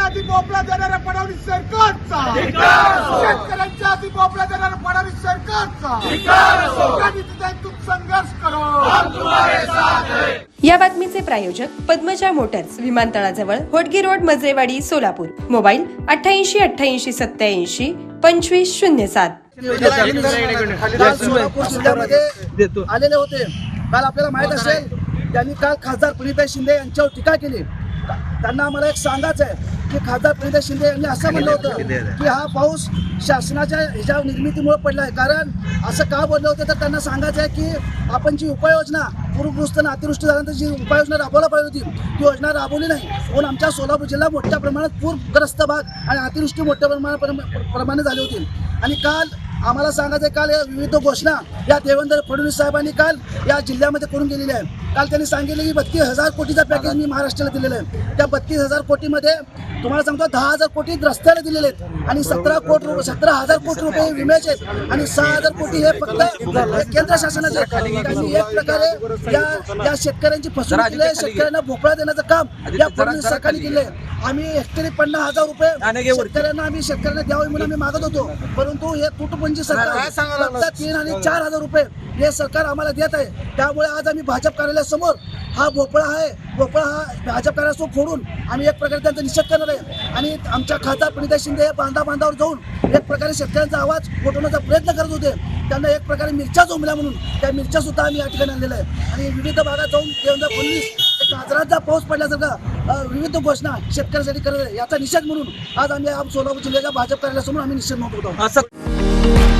शेतकऱ्यांच्या हाती भोपळा देणाऱ्या फडणवीस सरकारचा. शेतकऱ्यांच्या हाती भोपळा देणाऱ्या फडणवीस सरकारचा. संघर्ष करो. या बातमीचे प्रायोजक पद्मजा मोटर्स विमानतळाजवळ होटगी रोड मजरेवाडी सोलापूर. मोबाईल अठ्ठ्याऐंशी अठ्ठ्याऐंशी सत्याऐंशी पंचवीस शून्य सात. काल सोलापूर जिल्ह्यामध्ये आलेले होते. काल आपल्याला माहीत असेल त्यांनी काल खासदार प्रणिता शिंदे यांच्यावर टीका केली. त्यांना आम्हाला एक सांगायचं आहे की खासदार प्रणिता शिंदे यांनी असं म्हणलं होतं की हा पाऊस शासनाच्या ह्याच्या निर्मितीमुळे पडला आहे कारण असं का बोललं होतं? तर त्यांना सांगायचं आहे की आपण जी उपाययोजना पूरग्रस्त आणि अतिवृष्टी झाल्यानंतर जी उपाययोजना राबवला पाहिजे होती ती योजना राबवली नाही. म्हणून आमच्या सोलापूर जिल्हा मोठ्या प्रमाणात पूरग्रस्त भाग आणि अतिवृष्टी मोठ्या प्रमाणात प्रमाणे झाली होती. आणि काल आम्हाला सांगायचं आहे, काल या विविध घोषणा या देवेंद्र फडणवीस साहेबांनी काल या जिल्ह्यामध्ये करून गेलेल्या आहे काल त्यांनी सांगितलं की बत्तीस हजार कोटीचा पॅकेज मी महाराष्ट्राला दिलेलं आहे. त्या बत्तीस हजार कोटीमध्ये तुम्हाला सांगतो दहा हजार कोटी रस्त्याला दिलेले आहेत. आणि सतरा कोटी रुपये सतरा हजार कोटी रुपये विम्याचे आहेत. आणि सहा हजार कोटी हे फक्त केंद्र शासनाचे. त्यांनी एक प्रकारे या या शेतकऱ्यांची फसवणूक केली आहे. शेतकऱ्यांना भोपळा देण्याचं काम या फडणवीस सरकारने केले आम्ही हेक्टरी पन्नास हजार रुपये शेतकऱ्यांना आम्ही शेतकऱ्यांना द्यावे म्हणून आम्ही मागत होतो. परंतु हे तुटपुंजी सरकार फक्त तीन आणि चार हजार रुपये हे सरकार आम्हाला देत आहे. त्यामुळे आज आम्ही भाजप कार्यालयासमोर हा भोपळा आहे भोपळा हा भाजप असो फोडून आम्ही एक प्रकारे त्यांचा निषेध करणार आहे. आणि आमच्या खासदार प्रणिता शिंदे हे बांधा बांधावर जाऊन एक प्रकारे शेतकऱ्यांचा आवाज गोठवण्याचा प्रयत्न करत होते. त्यांना एक प्रकारे मिरच्या जोमल्या म्हणून त्या मिरच्या सुद्धा आम्ही या ठिकाणी आणलेल्या आहे आणि विविध भागात जाऊन देवेंद्र फडणवीस एक पाऊस पडल्यासारखा विविध घोषणा शेतकऱ्यांसाठी करत आहे याचा निषेध म्हणून आज आम्ही सोलापूर जिल्ह्याच्या भाजप कार्यालयासमोर आम्ही निषेध नोंदवतो असं